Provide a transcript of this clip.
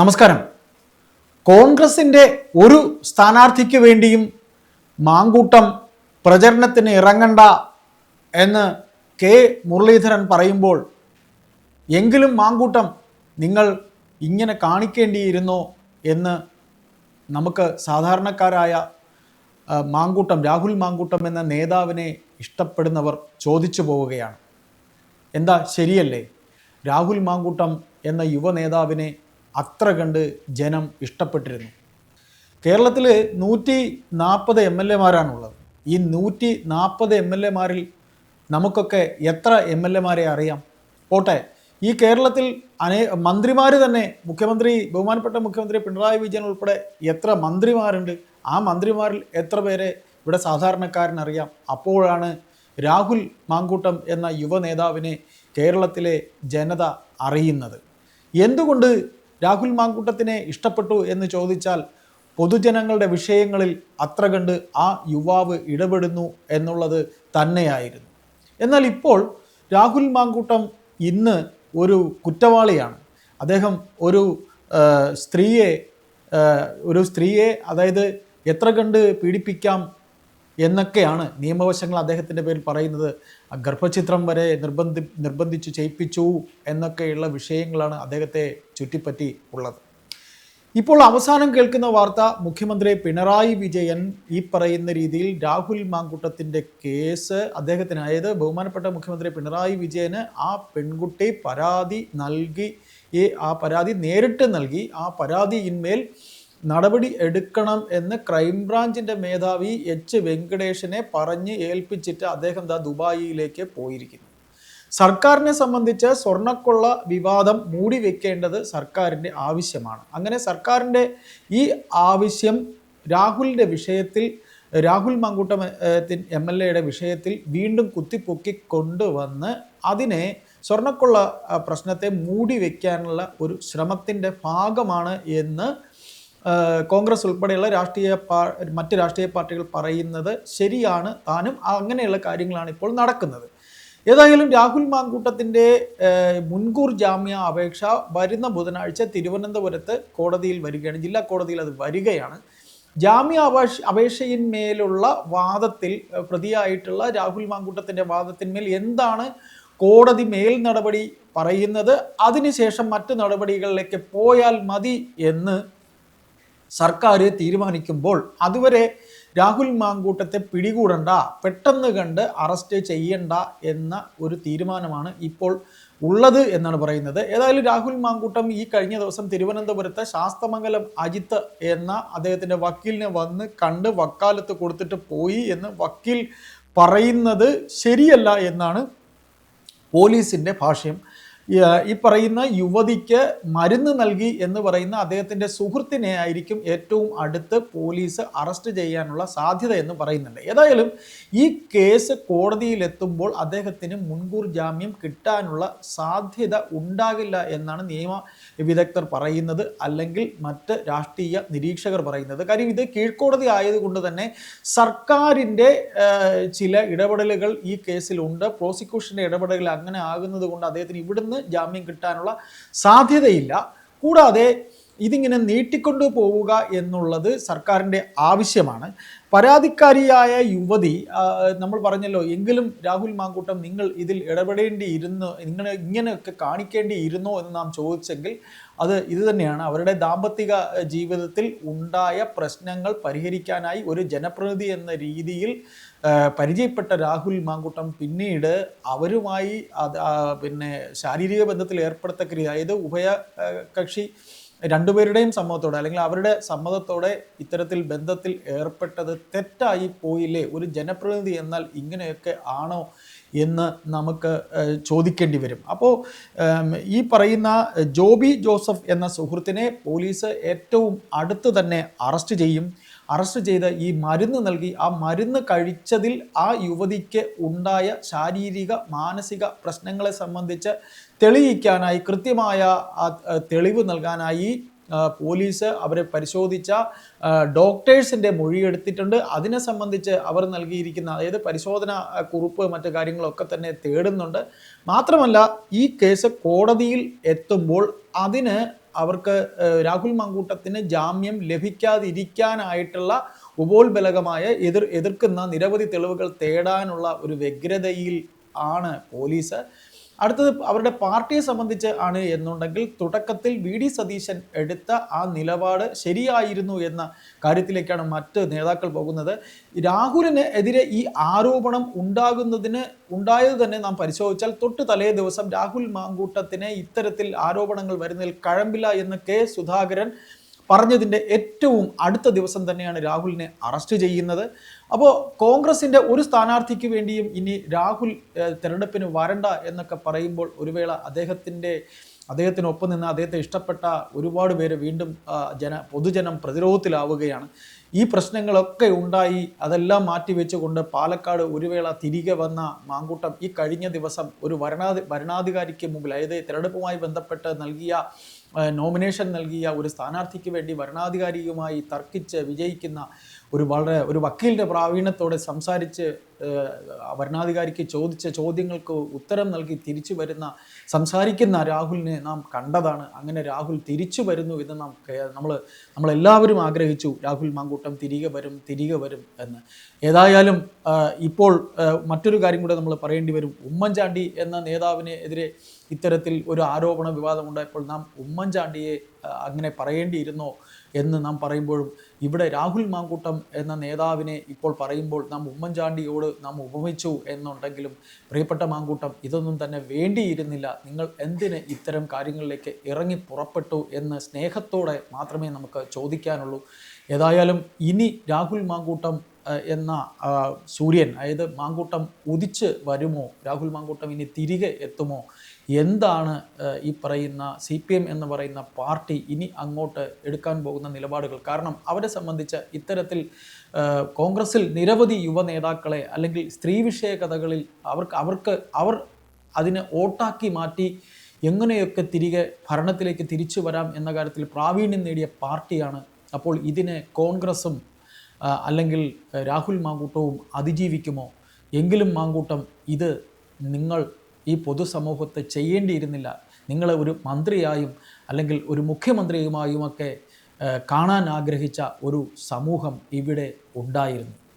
നമസ്കാരം. കോൺഗ്രസിന്റെ ഒരു സ്ഥാനാർത്ഥിക്ക് വേണ്ടിയും മാങ്കൂട്ടം പ്രചരണത്തിന് ഇറങ്ങണ്ട എന്ന് കെ മുരളീധരൻ പറയുമ്പോൾ എങ്കിലും മാങ്കൂട്ടം നിങ്ങൾ ഇങ്ങനെ കാണിക്കേണ്ടിയിരുന്നോ എന്ന് നമുക്ക് സാധാരണക്കാരായ മാങ്കൂട്ടം രാഹുൽ മാങ്കൂട്ടം എന്ന നേതാവിനെ ഇഷ്ടപ്പെടുന്നവർ ചോദിച്ചു പോവുകയാണ്. എന്താ ശരിയല്ലേ? രാഹുൽ മാങ്കൂട്ടം എന്ന യുവ നേതാവിനെ അത്ര കണ്ട് ജനം ഇഷ്ടപ്പെട്ടിരുന്നു. കേരളത്തിൽ നൂറ്റി നാൽപ്പത് എം എൽ എമാരാണുള്ളത്. ഈ നൂറ്റി നാൽപ്പത് എം എൽ എമാരിൽ നമുക്കൊക്കെ എത്ര എം എൽ എമാരെ അറിയാം? പോട്ടെ ഈ കേരളത്തിൽ അനേ മന്ത്രിമാർ തന്നെ മുഖ്യമന്ത്രി ബഹുമാനപ്പെട്ട മുഖ്യമന്ത്രി പിണറായി വിജയൻ ഉൾപ്പെടെ എത്ര മന്ത്രിമാരുണ്ട്? ആ മന്ത്രിമാരിൽ എത്ര പേരെ ഇവിടെ സാധാരണക്കാരനറിയാം അപ്പോഴാണ് രാഹുൽ മാങ്കൂട്ടം എന്ന യുവ നേതാവിനെ കേരളത്തിലെ ജനത അറിയുന്നത്. എന്തുകൊണ്ട് രാഹുൽ മാങ്കൂട്ടത്തിനെ ഇഷ്ടപ്പെട്ടു എന്ന് ചോദിച്ചാൽ പൊതുജനങ്ങളുടെ വിഷയങ്ങളിൽ അത്ര കണ്ട് ആ യുവാവ് ഇടപെടുന്നു എന്നുള്ളത് തന്നെയായിരുന്നു. എന്നാൽ ഇപ്പോൾ രാഹുൽ മാങ്കൂട്ടം ഇന്ന് ഒരു കുറ്റവാളിയാണ്. അദ്ദേഹം ഒരു സ്ത്രീയെ ഒരു സ്ത്രീയെ അതായത് എത്ര കണ്ട് പീഡിപ്പിക്കാം എന്നൊക്കെയാണ് നിയമവശങ്ങൾ അദ്ദേഹത്തിന്റെ പേരിൽ പറയുന്നത്. ഗർഭചിത്രം വരെ നിർബന്ധി നിർബന്ധിച്ച് ചെയ്യിപ്പിച്ചു എന്നൊക്കെയുള്ള വിഷയങ്ങളാണ് അദ്ദേഹത്തെ ചുറ്റിപ്പറ്റി ഉള്ളത്. ഇപ്പോൾ അവസാനം കേൾക്കുന്ന വാർത്ത മുഖ്യമന്ത്രി പിണറായി വിജയൻ ഈ പറയുന്ന രീതിയിൽ രാഹുൽ മാങ്കുട്ടത്തിന്റെ കേസ് അദ്ദേഹത്തിന് അതായത് ബഹുമാനപ്പെട്ട മുഖ്യമന്ത്രി പിണറായി വിജയന് ആ പെൺകുട്ടി പരാതി നൽകി ഈ ആ പരാതി നേരിട്ട് നൽകി ആ പരാതിയിന്മേൽ നടപടി എടുക്കണം എന്ന് ക്രൈംബ്രാഞ്ചിന്റെ മേധാവി എച്ച് വെങ്കടേഷിനെ പറഞ്ഞ് ഏൽപ്പിച്ചിട്ട് അദ്ദേഹം ദാ ദുബായിയിലേക്ക് പോയിരിക്കുന്നു. സർക്കാരിനെ സംബന്ധിച്ച് സ്വർണക്കൊള്ള വിവാദം മൂടി വെക്കേണ്ടത് സർക്കാരിന്റെ ആവശ്യമാണ്. അങ്ങനെ സർക്കാരിന്റെ ഈ ആവശ്യം രാഹുലിന്റെ വിഷയത്തിൽ രാഹുൽ മങ്കൂട്ടം എം എൽ എയുടെ വിഷയത്തിൽ വീണ്ടും കുത്തിപ്പൊക്കി കൊണ്ടുവന്ന് അതിനെ സ്വർണക്കൊള്ള പ്രശ്നത്തെ മൂടി വെക്കാനുള്ള ഒരു ശ്രമത്തിന്റെ ഭാഗമാണ് എന്ന് കോൺഗ്രസ് ഉൾപ്പെടെയുള്ള രാഷ്ട്രീയ പാ മറ്റ് രാഷ്ട്രീയ പാർട്ടികൾ പറയുന്നത് ശരിയാണ് താനും അങ്ങനെയുള്ള കാര്യങ്ങളാണ് ഇപ്പോൾ നടക്കുന്നത്. ഏതായാലും രാഹുൽ മാങ്കൂട്ടത്തിന്റെ മുൻകൂർ ജാമ്യ അപേക്ഷ വരുന്ന ബുധനാഴ്ച തിരുവനന്തപുരത്ത് കോടതിയിൽ വരികയാണ്. ജില്ലാ കോടതിയിൽ അത് വരികയാണ്. ജാമ്യ അപേക്ഷ അപേക്ഷയിന്മേലുള്ള വാദത്തിൽ പ്രതിയായിട്ടുള്ള രാഹുൽ മാങ്കൂട്ടത്തിന്റെ വാദത്തിന്മേൽ എന്താണ് കോടതി മേൽ നടപടി പറയുന്നത്? അതിനുശേഷം മറ്റ് നടപടികളിലേക്ക് പോയാൽ മതി എന്ന് സർക്കാർ തീരുമാനിക്കുമ്പോൾ അതുവരെ രാഹുൽ മാങ്കൂട്ടത്തെ പിടികൂടണ്ട പെട്ടെന്ന് കണ്ട് അറസ്റ്റ് ചെയ്യണ്ട എന്ന ഒരു തീരുമാനമാണ് ഇപ്പോൾ ഉള്ളത് എന്നാണ് പറയുന്നത്. ഏതായാലും രാഹുൽ മാങ്കൂട്ടം ഈ കഴിഞ്ഞ ദിവസം തിരുവനന്തപുരത്ത് ശാസ്തമംഗലം അജിത്ത് എന്ന അദ്ദേഹത്തിന്റെ വക്കീലിനെ വന്ന് കണ്ട് വക്കാലത്ത് കൊടുത്തിട്ട് പോയി എന്ന് വക്കീൽ പറയുന്നത് ശരിയല്ല എന്നാണ് പോലീസിന്റെ ഭാഷ്യം. ഈ- പറയുന്ന യുവതിക്ക് മരുന്ന് നൽകി എന്ന് പറയുന്ന അദ്ദേഹത്തിന്റെ സുഹൃത്തിനെ ആയിരിക്കും ഏറ്റവും അടുത്ത് പോലീസ് അറസ്റ്റ് ചെയ്യാനുള്ള സാധ്യത എന്ന് പറയുന്നുണ്ട്. ഏതായാലും ഈ കേസ് കോടതിയിലെത്തുമ്പോൾ അദ്ദേഹത്തിന് മുൻകൂർ ജാമ്യം കിട്ടാനുള്ള സാധ്യത ഉണ്ടാകില്ല എന്നാണ് നിയമ വിദഗ്ധർ പറയുന്നത്. അല്ലെങ്കിൽ മറ്റ് രാഷ്ട്രീയ നിരീക്ഷകർ പറയുന്നത്. കാര്യം ഇത് കീഴ്ക്കോടതി ആയതുകൊണ്ട് തന്നെ സർക്കാരിന്റെ ചില ഇടപെടലുകൾ ഈ കേസിലുണ്ട്. പ്രോസിക്യൂഷന്റെ ഇടപെടലുകൾ അങ്ങനെ ആകുന്നത് കൊണ്ട് അദ്ദേഹത്തിന് ഇവിടുന്ന് ജാമ്യം കിട്ടാനുള്ള സാധ്യതയില്ല. കൂടാതെ ഇതിങ്ങനെ നീട്ടിക്കൊണ്ടു പോവുക എന്നുള്ളത് സർക്കാരിന്റെ ആവശ്യമാണ്. പരാതിക്കാരിയായ യുവതി നമ്മൾ പറഞ്ഞല്ലോ എങ്കിലും രാഹുൽ മാങ്കൂട്ടം നിങ്ങൾ ഇതിൽ ഇടപെടേണ്ടിയിരുന്നു ഇങ്ങനെ ഇങ്ങനെയൊക്കെ കാണിക്കേണ്ടിയിരുന്നോ എന്ന് നാം ചോദിച്ചെങ്കിൽ അത് ഇത് തന്നെയാണ്. അവരുടെ ദാമ്പത്തിക ജീവിതത്തിൽ ഉണ്ടായ പ്രശ്നങ്ങൾ പരിഹരിക്കാനായി ഒരു ജനപ്രതിനിധി എന്ന രീതിയിൽ പരിചയപ്പെട്ട രാഹുൽ മാങ്കൂട്ടം പിന്നീട് അവരുമായി പിന്നെ ശാരീരിക ബന്ധത്തിൽ ഏർപ്പെടുത്തക്ക അതായത് ഉഭയ കക്ഷി രണ്ടുപേരുടെയും സമ്മതത്തോടെ അല്ലെങ്കിൽ അവരുടെ സമ്മതത്തോടെ ഇത്തരത്തിൽ ബന്ധത്തിൽ ഏർപ്പെട്ടത് തെറ്റായി പോയില്ലേ? ഒരു ജനപ്രതിനിധി എന്നാൽ ഇങ്ങനെയൊക്കെ ആണോ എന്ന് നമുക്ക് ചോദിക്കേണ്ടി വരും. അപ്പോൾ ഈ പറയുന്ന ജോബി ജോസഫ് എന്ന സുഹൃത്തിനെ പോലീസ് ഏറ്റവും അടുത്ത് തന്നെ അറസ്റ്റ് ചെയ്യും. അറസ്റ്റ് ചെയ്ത് ഈ മരുന്ന് നൽകി. ആ മരുന്ന് കഴിച്ചതിൽ ആ യുവതിക്ക് ഉണ്ടായ ശാരീരിക മാനസിക പ്രശ്നങ്ങളെ സംബന്ധിച്ച് തെളിയിക്കാനായി കൃത്യമായ തെളിവ് നൽകാനായി പോലീസ് അവരെ പരിശോധിച്ച ഡോക്ടേഴ്സിന്റെ മൊഴിയെടുത്തിട്ടുണ്ട് അതിനെ സംബന്ധിച്ച് അവർ നൽകിയിരിക്കുന്ന അതായത് പരിശോധന കുറിപ്പ് മറ്റു കാര്യങ്ങളൊക്കെ തന്നെ തേടുന്നുണ്ട്. മാത്രമല്ല ഈ കേസ് കോടതിയിൽ എത്തുമ്പോൾ അതിന് അവർക്ക് രാഹുൽ മങ്കൂട്ടത്തിന് ജാമ്യം ലഭിക്കാതിരിക്കാനായിട്ടുള്ള ഉപോത്ബലകമായ എതിർ എതിർക്കുന്ന നിരവധി തെളിവുകൾ തേടാനുള്ള ഒരു വ്യഗ്രതയിൽ ആണ് പോലീസ്. അടുത്തത് അവരുടെ പാർട്ടിയെ സംബന്ധിച്ച് ആണ് എന്നുണ്ടെങ്കിൽ തുടക്കത്തിൽ വി ഡി സതീശൻ എടുത്ത ആ നിലപാട് ശരിയായിരുന്നു എന്ന കാര്യത്തിലേക്കാണ് മറ്റ് നേതാക്കൾ പോകുന്നത്. രാഹുലിന് എതിരെ ഈ ആരോപണം ഉണ്ടാകുന്നതിന് ഉണ്ടായത് തന്നെ നാം പരിശോധിച്ചാൽ തൊട്ട് തലേ ദിവസം രാഹുൽ മാങ്കൂട്ടത്തിന് ഇത്തരത്തിൽ ആരോപണങ്ങൾ വരുന്നതിൽ കഴമ്പില്ല എന്ന് കെ സുധാകരൻ പറഞ്ഞതിന്റെ ഏറ്റവും അടുത്ത ദിവസം തന്നെയാണ് രാഹുലിനെ അറസ്റ്റ് ചെയ്യുന്നത്. അപ്പോൾ കോൺഗ്രസിന്റെ ഒരു സ്ഥാനാർത്ഥിക്ക് വേണ്ടിയും ഇനി രാഹുൽ തിരഞ്ഞെടുപ്പിന് വരണ്ട എന്നൊക്കെ പറയുമ്പോൾ ഒരു വേള അദ്ദേഹത്തിന്റെ അദ്ദേഹത്തിനൊപ്പം നിന്ന് അദ്ദേഹത്തെ ഇഷ്ടപ്പെട്ട ഒരുപാട് പേര് വീണ്ടും ജന പൊതുജനം പ്രതിരോധത്തിലാവുകയാണ്. ഈ പ്രശ്നങ്ങളൊക്കെ ഉണ്ടായി അതെല്ലാം മാറ്റിവെച്ചുകൊണ്ട് പാലക്കാട് ഒരു വേള തിരികെ വന്ന മാങ്കൂട്ടം ഈ കഴിഞ്ഞ ദിവസം ഒരു വരണാധി ഭരണാധികാരിക്ക് മുമ്പിൽ അതായത് തെരഞ്ഞെടുപ്പുമായി ബന്ധപ്പെട്ട് നൽകിയ നോമിനേഷൻ നൽകിയ ഒരു സ്ഥാനാർത്ഥിക്ക് വേണ്ടി ഭരണാധികാരിയുമായി തർക്കിച്ച് വിജയിക്കുന്ന ഒരു വളരെ ഒരു വക്കീലിന്റെ പ്രാവീണ്യത്തോടെ സംസാരിച്ച് വരണാധികാരിക്ക് ചോദിച്ച ചോദ്യങ്ങൾക്ക് ഉത്തരം നൽകി തിരിച്ചു വരുന്ന സംസാരിക്കുന്ന രാഹുലിനെ നാം കണ്ടതാണ്. അങ്ങനെ രാഹുൽ തിരിച്ചു വരുന്നു എന്ന് നാം നമ്മൾ നമ്മളെല്ലാവരും ആഗ്രഹിച്ചു രാഹുൽ മാങ്കൂട്ടം തിരികെ വരും തിരികെ വരും എന്ന്. ഏതായാലും ഇപ്പോൾ മറ്റൊരു കാര്യം കൂടെ നമ്മൾ പറയേണ്ടി വരും. ഉമ്മൻചാണ്ടി എന്ന നേതാവിനെതിരെ ഇത്തരത്തിൽ ഒരു ആരോപണ വിവാദം ഉണ്ടായപ്പോൾ നാം ഉമ്മൻചാണ്ടിയെ അങ്ങനെ പറയേണ്ടിയിരുന്നോ എന്ന് നാം പറയുമ്പോഴും ഇവിടെ രാഹുൽ മാങ്കൂട്ടം എന്ന നേതാവിനെ ഇപ്പോൾ പറയുമ്പോൾ നാം ഉമ്മൻചാണ്ടിയോട് നാം ഉപമിച്ചു എന്നുണ്ടെങ്കിലും പ്രിയപ്പെട്ട മാങ്കൂട്ടം ഇതൊന്നും തന്നെ വേണ്ടിയിരുന്നില്ല. നിങ്ങൾ എന്തിന് ഇത്തരം കാര്യങ്ങളിലേക്ക് ഇറങ്ങി പുറപ്പെട്ടു എന്ന് സ്നേഹത്തോടെ മാത്രമേ നമുക്ക് ചോദിക്കാനുള്ളൂ. ഏതായാലും ഇനി രാഹുൽ മാങ്കൂട്ടം എന്ന സൂര്യൻ അതായത് മാങ്കൂട്ടം ഉദിച്ച് വരുമോ? രാഹുൽ മാങ്കൂട്ടം ഇനി തിരികെ എത്തുമോ? എന്താണ് ഈ പറയുന്ന സി പി എം എന്ന് പറയുന്ന പാർട്ടി ഇനി അങ്ങോട്ട് എടുക്കാൻ പോകുന്ന നിലപാടുകൾ? കാരണം അവരെ സംബന്ധിച്ച് ഇത്തരത്തിൽ കോൺഗ്രസിൽ നിരവധി യുവ നേതാക്കളെ അല്ലെങ്കിൽ സ്ത്രീ വിഷയ കഥകളിൽ അവർക്ക് അവർക്ക് അവർ അതിനെ ഓട്ടാക്കി മാറ്റി എങ്ങനെയൊക്കെ തിരികെ ഭരണത്തിലേക്ക് തിരിച്ചു വരാം എന്ന കാര്യത്തിൽ പ്രാവീണ്യം നേടിയ പാർട്ടിയാണ്. അപ്പോൾ ഇതിനെ കോൺഗ്രസും അല്ലെങ്കിൽ രാഹുൽ മാങ്കൂട്ടവും അതിജീവിക്കുമോ? എങ്കിലും മാങ്കൂട്ടം ഇത് നിങ്ങൾ ഈ പൊതുസമൂഹത്തെ ചെയ്യേണ്ടിയിരുന്നില്ല. നിങ്ങൾ ഒരു മന്ത്രിയായും അല്ലെങ്കിൽ ഒരു മുഖ്യമന്ത്രിയുമായുമൊക്കെ കാണാൻ ആഗ്രഹിച്ച ഒരു സമൂഹം ഇവിടെ ഉണ്ടായിരുന്നു.